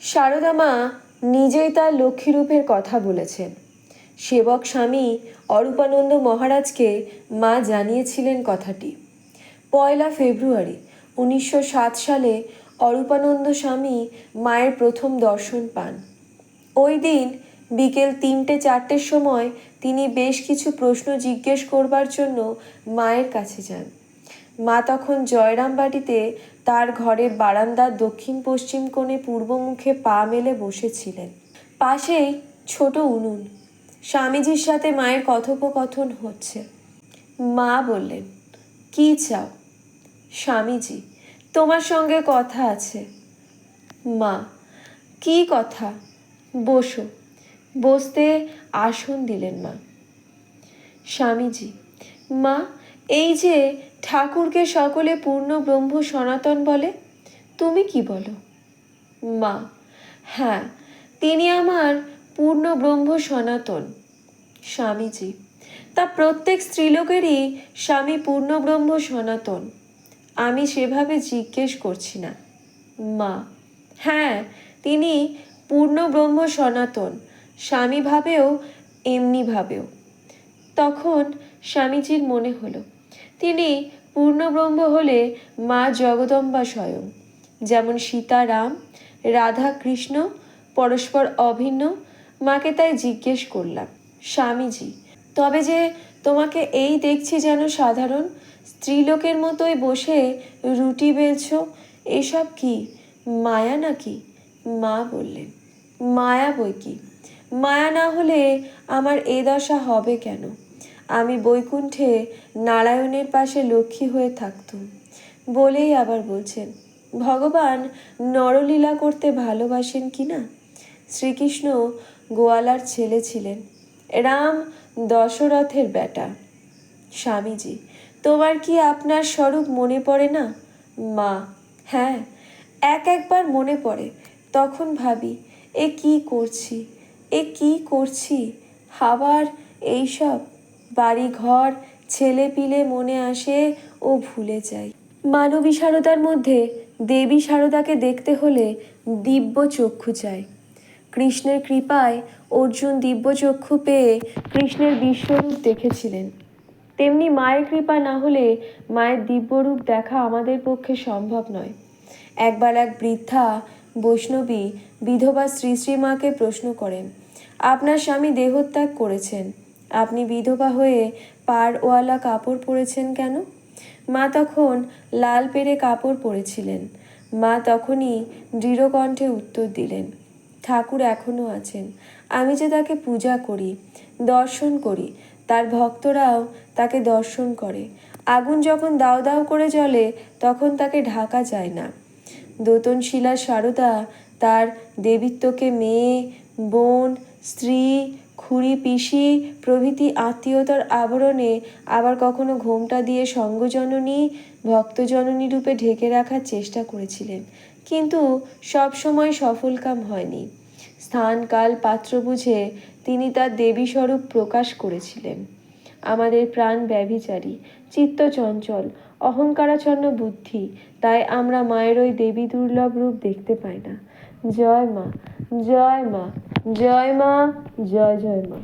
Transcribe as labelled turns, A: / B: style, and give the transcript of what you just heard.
A: সারদা মা নিজেই তার লক্ষ্মীরূপের কথা বলেছেন। সেবক স্বামী অরূপানন্দ মহারাজকে মা জানিয়েছিলেন কথাটি। পয়লা ফেব্রুয়ারি উনিশশো সাত সালে অরূপানন্দ স্বামী মায়ের প্রথম দর্শন পান। ওই দিন বিকেল তিনটে চারটের সময় তিনি বেশ কিছু প্রশ্ন জিজ্ঞেস করবার জন্য মায়ের কাছে যান। মা তখন জয়রামবাটিতে তার ঘরের বারান্দার দক্ষিণ পশ্চিম কোণে পূর্বমুখে পা মেলে বসেছিলেন। পাশেই ছোট উনুন। স্বামীজির সাথে মায়ের কথোপকথন হচ্ছে। মা বললেন, কি চাও? স্বামীজি, তোমার সঙ্গে কথা আছে। মা, কি কথা? বসো। বসতে আসন দিলেন মা। স্বামীজি, মা এই যে ঠাকুরকে সকলে পূর্ণ ব্রহ্ম সনাতন বলে, তুমি কি বলো? মা হ্যাঁ তিনি আমার পূর্ণ ব্রহ্ম সনাতন স্বামীজি। তা প্রত্যেক স্ত্রীলোকেরই স্বামী পূর্ণ ব্রহ্ম সনাতন। আমি সেভাবে জিজ্ঞেস করছি না। মা হ্যাঁ তিনি পূর্ণ ব্রহ্ম সনাতন স্বামী ভাবেও এমনি ভাবেও তখন স্বামীজির মনে হলো তিনি পূর্ণব্রহ্ম হলে মা জগদম্বা স্বয়ং। যেমন সীতারাম রাধা কৃষ্ণ, পরস্পর অভিন্ন, মাকে তাই জিজ্ঞেস করলাম, স্বামীজি, তবে যে তোমাকে এই দেখছি যেন সাধারণ, স্ত্রীলোকের মতোই বসে রুটি বেলছো, এসব কি, মায়া নাকি? মা বললেন, মায়া বই কি, মায়া না হলে আমার এ দশা হবে কেন? আমি বৈকুণ্ঠে নারায়ণের পাশে লক্ষ্মী হয়ে থাকতুম। বলেই আবার বলছেন, ভগবান নরলীলা করতে ভালোবাসেন কি না? শ্রীকৃষ্ণ গোয়ালার ছেলে ছিলেন, রাম দশরথের বেটা। স্বামীজি, তোমার কি আপনার স্বরূপ মনে পড়ে না? মা। হ্যাঁ এক একবার মনে পড়ে। তখন ভাবি, এ কি করছি? এ কি করছি? আবার এইসব বাড়ি ঘর ছেলে পিলে মনে আসে ও ভুলে যাই মানবী সারদার মধ্যে দেবী সারদাকে দেখতে হলে দিব্য চক্ষু চাই কৃষ্ণের কৃপায় অর্জুন দিব্য চক্ষু পেয়ে কৃষ্ণের বিশ্বরূপ দেখেছিলেন। তেমনি মায়ের কৃপা না হলে মায়ের দিব্যরূপ দেখা আমাদের পক্ষে সম্ভব নয়। একবার এক বৃদ্ধা বৈষ্ণবী বিধবা শ্রী শ্রীমাকে প্রশ্ন করেন, আপনার স্বামী দেহত্যাগ করেছেন আপনি বিধবা হয়ে পাড়ওয়ালা কাপড় পরেছেন কেন? মা তখন লাল পেরে কাপড় পরেছিলেন। মা তখনই দৃঢ়কণ্ঠে উত্তর দিলেন, ঠাকুর এখনও আছেন। আমি যে তাকে পূজা করি, দর্শন করি, তার ভক্তরাও তাকে দর্শন করে। আগুন যখন দাও দাও করে জ্বলে, তখন তাকে ঢাকা যায় না। দোতন শিলার সারদা তার দেবীত্বকে মেয়ে, বোন, স্ত্রী খুড়ি, পিসি, প্রভৃতি আত্মীয়তার আবরণে আবার কখনো ঘোমটা দিয়ে সঙ্গজননী, ভক্তজননী রূপে ঢেকে রাখার চেষ্টা করেছিলেন। কিন্তু সব সময় সফলকাম হয়নি। স্থান, কাল, পাত্র বুঝে তিনি তার দেবী স্বরূপ প্রকাশ করেছিলেন। আমাদের প্রাণ ব্যভিচারী, চিত্ত চঞ্চল, অহংকারাচ্ছন্ন বুদ্ধি, তাই আমরা মায়ের ওই দেবী দুর্লভ রূপ দেখতে পাই না। জয় মা জয় মা। জয় মা জয় জয় মা